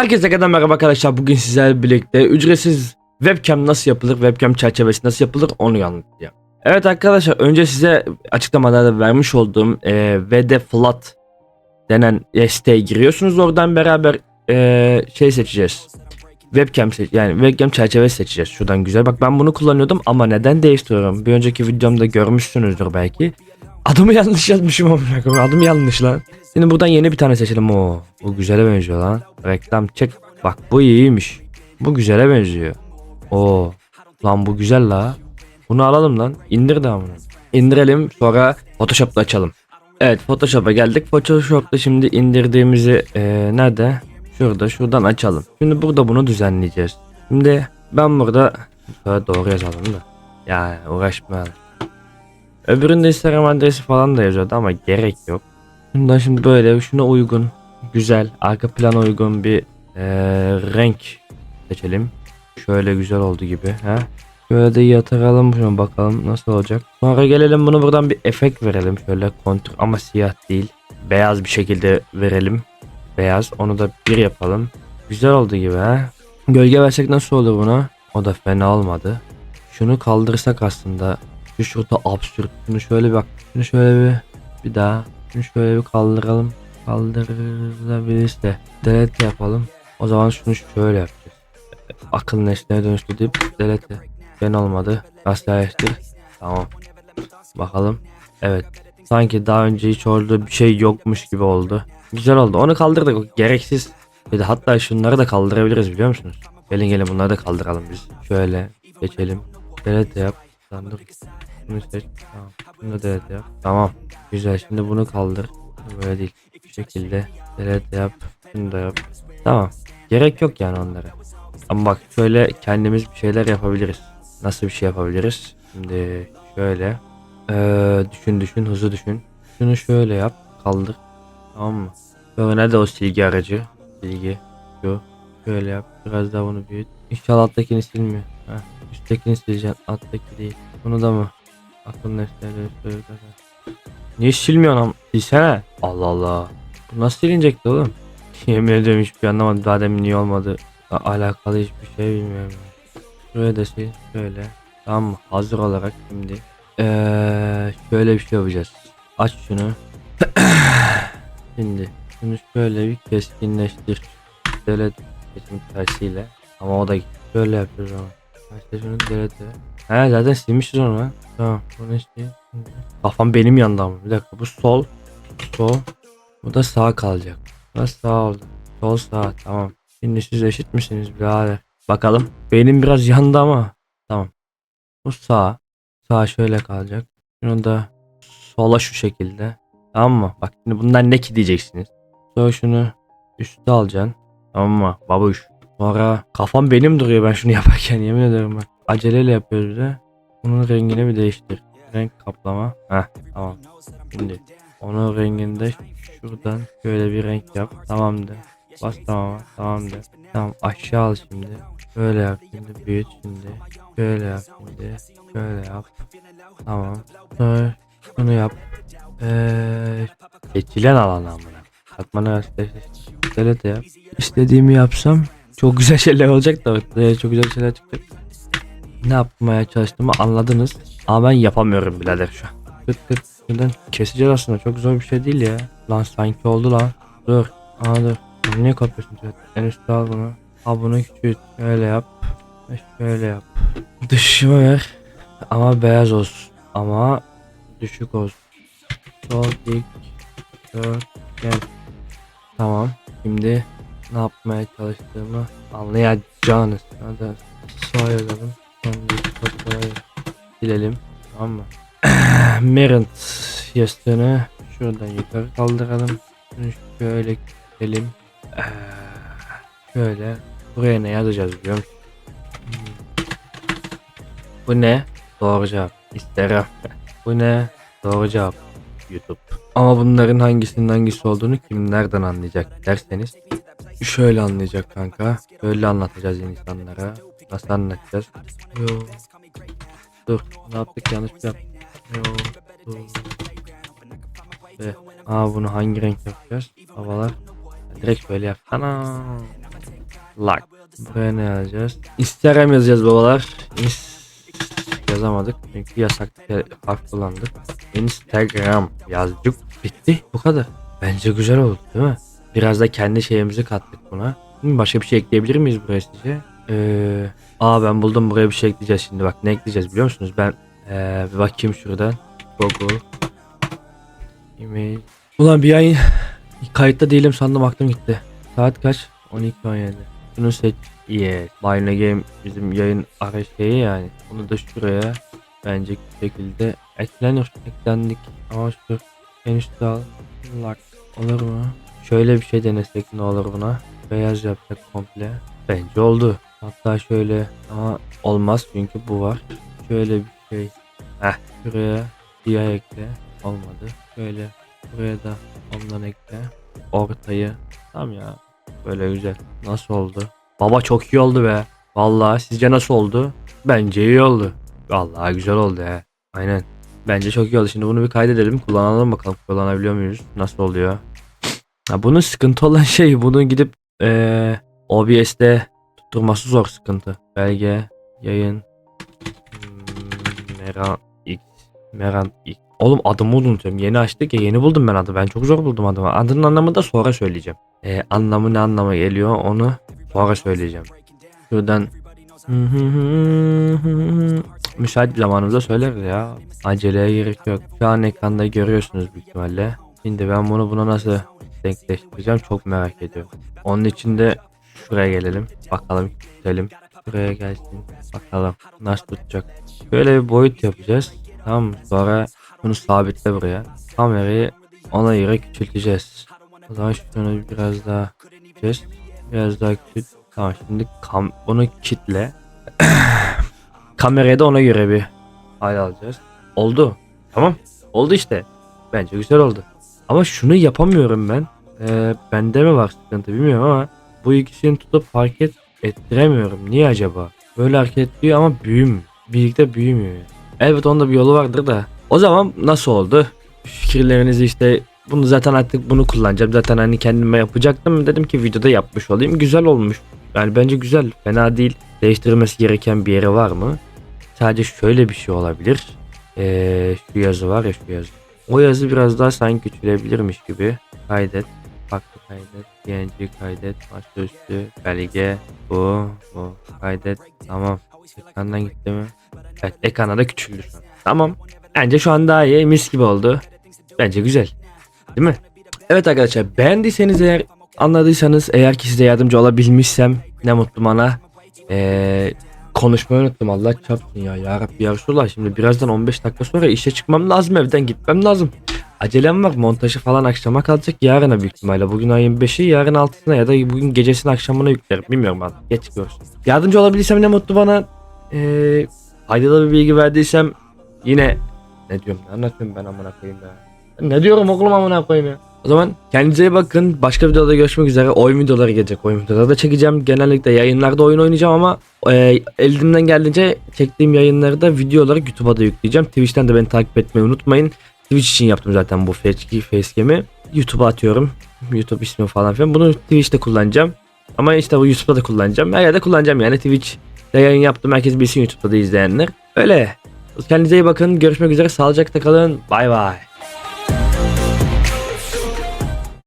Herkese kadar merhaba arkadaşlar. Bugün sizlerle birlikte ücretsiz webcam nasıl yapılır, webcam çerçevesi nasıl yapılır onu anlatacağım. Evet arkadaşlar önce size açıklamalarda vermiş olduğum e, VD Flat denen siteye giriyorsunuz. Oradan beraber e, şey seçeceğiz. Webcam seç yani webcam çerçevesi seçeceğiz. Şuradan güzel. Bak ben bunu kullanıyordum ama neden değiştiriyorum? Bir önceki videomda görmüşsünüzdür belki. Adımı yanlış yazmışım amına koyayım. Adım yanlış lan. Şimdi buradan yeni bir tane seçelim. Oo, bu güzele benziyor lan. Reklam çek. Bak bu iyiymiş. Bu güzele benziyor. Oo. Lan bu güzel la. Bunu alalım lan. İndir de bunu. İndirelim sonra Photoshop'ta açalım. Evet Photoshop'a geldik. Photoshop'ta şimdi indirdiğimizi eee, nerede? Şurada şuradan açalım. Şimdi burada bunu düzenleyeceğiz. Şimdi ben burada doğru yazalım da. Ya uğraşmayalım. Öbüründe Instagram adresi falan da yazıyordu ama gerek yok. Bundan şimdi böyle şuna uygun, güzel, arka plana uygun bir eee, renk seçelim. Şöyle güzel oldu gibi. Ha? Şöyle de yatıralım şuna bakalım nasıl olacak. Sonra gelelim bunu buradan bir efekt verelim. Şöyle kontur ama siyah değil. Beyaz bir şekilde verelim. Beyaz. Onu da bir yapalım. Güzel oldu gibi ha. Gölge versek nasıl olur buna? O da fena olmadı. Şunu kaldırsak aslında. Şu şurada absürt. Şunu şöyle bir bak. Şunu şöyle bir bir daha. Şunu şöyle bir kaldıralım. Kaldırılabilirse. Delete yapalım. O zaman şunu şöyle yapacağız. Akıl nesneye dönüştü deyip delete. Ben olmadı. Gazeteleştir. Tamam. Bakalım. Evet. Sanki daha önce hiç orada bir şey yokmuş gibi oldu. Güzel oldu. Onu kaldırdık. Gereksiz. Bir de hatta şunları da kaldırabiliriz biliyor musunuz? Gelin gelin bunları da kaldıralım biz. Şöyle geçelim. Delete yap. Dur. Bunu seç. Tamam. Bunu delete yap. Tamam. Güzel. Şimdi bunu kaldır. Böyle değil. Bu şekilde delete yap. Şunu da yap. Tamam. Gerek yok yani onlara. Ama bak şöyle kendimiz bir şeyler yapabiliriz. Nasıl bir şey yapabiliriz? Şimdi şöyle. Ee, düşün düşün hızlı düşün. Şunu şöyle yap. Kaldır. Tamam mı? Sonra nerede o silgi aracı? Silgi. Şu. Şöyle yap. Biraz daha bunu büyüt. İnşallah alttakini silmiyor. Heh. Üsttekini sileceksin. Alttaki değil. Bunu da mı? Akıl dönüştürür kadar. Niye silmiyorsun am? Silsene. Allah Allah. Bu nasıl silinecekti oğlum? Yemin ediyorum hiçbir anlamadım. Daha demin niye olmadı. A- alakalı hiçbir şey bilmiyorum. Şuraya da sil. Şöyle. Tamam mı? Hazır olarak şimdi. Eee şöyle bir şey yapacağız. Aç şunu. şimdi. Şunu şöyle bir keskinleştir. Şöyle seçim tersiyle. Ama o da şöyle yapıyoruz ama. İşte şunu delete. He zaten silmişiz onu lan. Tamam. Bunu işte. Kafam benim yandı ama. Bir dakika bu sol. Sol. Bu da sağ kalacak. Bu sağ oldu. Sol sağ tamam. Şimdi siz eşit misiniz birader? Bakalım. Benim biraz yandı ama. Tamam. Bu sağ. Sağ şöyle kalacak. Şunu da sola şu şekilde. Tamam mı? Bak şimdi bunlar ne ki diyeceksiniz. Sonra şunu üste alacaksın. Tamam mı? Babuş. Sonra kafam benim duruyor ben şunu yaparken yemin ederim bak. Aceleyle yapıyoruz de. Bunun rengini bir değiştir. Renk kaplama. Heh tamam. Şimdi onun rengini de şuradan şöyle bir renk yap. Tamam de. Bas tamam tamam de. Tamam aşağı al şimdi. Şöyle yap şimdi büyüt şimdi. Şöyle yap şimdi. Şöyle yap. Tamam. Sonra şunu yap. Eee seçilen alan amına. Katmanı gösteriştir. Delete yap. İstediğimi yapsam çok güzel şeyler olacak da ortaya çok güzel şeyler çıkacak. Ne yapmaya çalıştığımı anladınız. Ama ben yapamıyorum birader şu an. Kıt kıt şuradan keseceğiz aslında çok zor bir şey değil ya. Lan sanki oldu lan. Dur. Aa dur. Niye kapıyorsun? En üstte al bunu. Al bunu küçült. Şöyle yap. Şöyle yap. Dışımı ver. Ama beyaz olsun. Ama düşük olsun. Sol dik. Dört. Gel. Tamam. Şimdi ne yapmaya çalıştığımı anlayacaksınız. Hadi sağ yazalım. Silelim. Tamam mı? Merent yastığını şuradan yukarı kaldıralım. Şunu şöyle gidelim. Şöyle buraya ne yazacağız biliyor musun? Hmm. Bu ne? Doğru cevap. İsterim. Bu ne? Doğru cevap. YouTube. Ama bunların hangisinin hangisi olduğunu kim nereden anlayacak derseniz şöyle anlayacak kanka. Böyle anlatacağız insanlara. Nasıl anlatacağız? Yo. Dur. Ne yaptık? Yanlış bir yaptık. Yo. Dur. Ve, aa bunu hangi renk yapacağız? Havalar. Direkt böyle yap. Ana. Like. Buraya ne yazacağız? Instagram yazacağız babalar. İns yazamadık çünkü yasak bir harf kullandık. Instagram yazdık. Bitti. Bu kadar. Bence güzel oldu değil mi? Biraz da kendi şeyimizi kattık buna. Başka bir şey ekleyebilir miyiz buraya sizce? Ee, aa ben buldum buraya bir şey ekleyeceğiz şimdi. Bak ne ekleyeceğiz biliyor musunuz? Ben ee, bir bakayım şuradan. Google. Email. Ulan bir yayın kayıtta değilim sandım aklım gitti. Saat kaç? 12.17. Şunu seç. Yes. Line Game bizim yayın ara yani. Bunu da şuraya bence bir şekilde eklenir. Eklendik. Ama şu en üstte al. Olur mu? Şöyle bir şey denesek ne olur buna? Beyaz yapacak komple. Bence oldu. Hatta şöyle ama olmaz çünkü bu var. Şöyle bir şey. Heh. Şuraya siyah ekle. Olmadı. Şöyle buraya da ondan ekle. Ortayı. Tamam ya. Böyle güzel. Nasıl oldu? Baba çok iyi oldu be. Vallahi sizce nasıl oldu? Bence iyi oldu. Vallahi güzel oldu he. Aynen. Bence çok iyi oldu. Şimdi bunu bir kaydedelim. Kullanalım bakalım. Kullanabiliyor muyuz? Nasıl oluyor? Ha, bunun sıkıntı olan şey bunu gidip eee OBS'te tutturması zor sıkıntı. Belge, yayın, hmm, Meran X, Meran X. Oğlum adımı unutuyorum. Yeni açtık ya yeni buldum ben adı. Ben çok zor buldum adımı. Adının anlamını da sonra söyleyeceğim. Ee, anlamı ne anlama geliyor onu sonra söyleyeceğim. Şuradan müsait zamanımızda söyleriz ya. Aceleye gerek yok. Şu an ekranda görüyorsunuz büyük ihtimalle. Şimdi ben bunu buna nasıl denkleştireceğim çok merak ediyorum. Onun için de şuraya gelelim. Bakalım küçültelim. Şuraya gelsin. Bakalım nasıl tutacak. Böyle bir boyut yapacağız. Tamam? Sonra bunu sabitle buraya. Kamerayı ona göre küçülteceğiz. O zaman şunu biraz daha küçülteceğiz. Biraz daha küçült. Tamam şimdi kam bunu kitle. Kameraya da ona göre bir hal alacağız. Oldu. Tamam. Oldu işte. Bence güzel oldu. Ama şunu yapamıyorum ben. Ee, bende mi var sıkıntı bilmiyorum ama bu ikisini tutup hareket ettiremiyorum. Niye acaba? Böyle hareket ediyor ama büyüm. Birlikte büyümüyor. Evet onda bir yolu vardır da. O zaman nasıl oldu? Fikirlerinizi işte bunu zaten artık bunu kullanacağım. Zaten hani kendime yapacaktım. Dedim ki videoda yapmış olayım. Güzel olmuş. Yani bence güzel. Fena değil. Değiştirilmesi gereken bir yeri var mı? Sadece şöyle bir şey olabilir. Ee, şu yazı var ya şu yazı. O yazı biraz daha sanki küçülebilirmiş gibi. Kaydet. Farklı kaydet. DNG kaydet. Masaüstü. Belge. Bu. Bu. Kaydet. Tamam. Ekrandan gitti mi? Evet ekranda da küçüldü. Tamam. Bence şu an daha iyi. Mis gibi oldu. Bence güzel. Değil mi? Evet arkadaşlar beğendiyseniz eğer anladıysanız eğer ki size yardımcı olabilmişsem ne mutlu bana. Ee, konuşmayı unuttum Allah çarpsın ya. Ya Rabbi ya Resulallah şimdi birazdan 15 dakika sonra işe çıkmam lazım evden gitmem lazım. Acelem var montajı falan akşama kalacak yarına büyük ihtimalle. Bugün ayın 5'i yarın 6'sına ya da bugün gecesinin akşamına yüklerim. Bilmiyorum artık geç görürsün. Yardımcı olabildiysem ne mutlu bana. Ee, faydalı bir bilgi verdiysem yine ne diyorum ne anlatıyorum ben amına koyayım ya. Ne diyorum oğlum amına koyayım ya. O zaman kendinize iyi bakın. Başka videoda görüşmek üzere. Oyun videoları gelecek. Oyun videoları da çekeceğim. Genellikle yayınlarda oyun oynayacağım ama e, elimden geldiğince çektiğim yayınları da videoları YouTube'a da yükleyeceğim. Twitch'ten de beni takip etmeyi unutmayın. Twitch için yaptım zaten bu facecam'i. YouTube'a atıyorum. YouTube ismi falan filan. Bunu Twitch'te kullanacağım. Ama işte bu YouTube'da da kullanacağım. Her yerde kullanacağım yani Twitch'te yayın yaptım. Herkes bilsin YouTube'da da izleyenler. Öyle. Kendinize iyi bakın. Görüşmek üzere. Sağlıcakla kalın. Bay bay.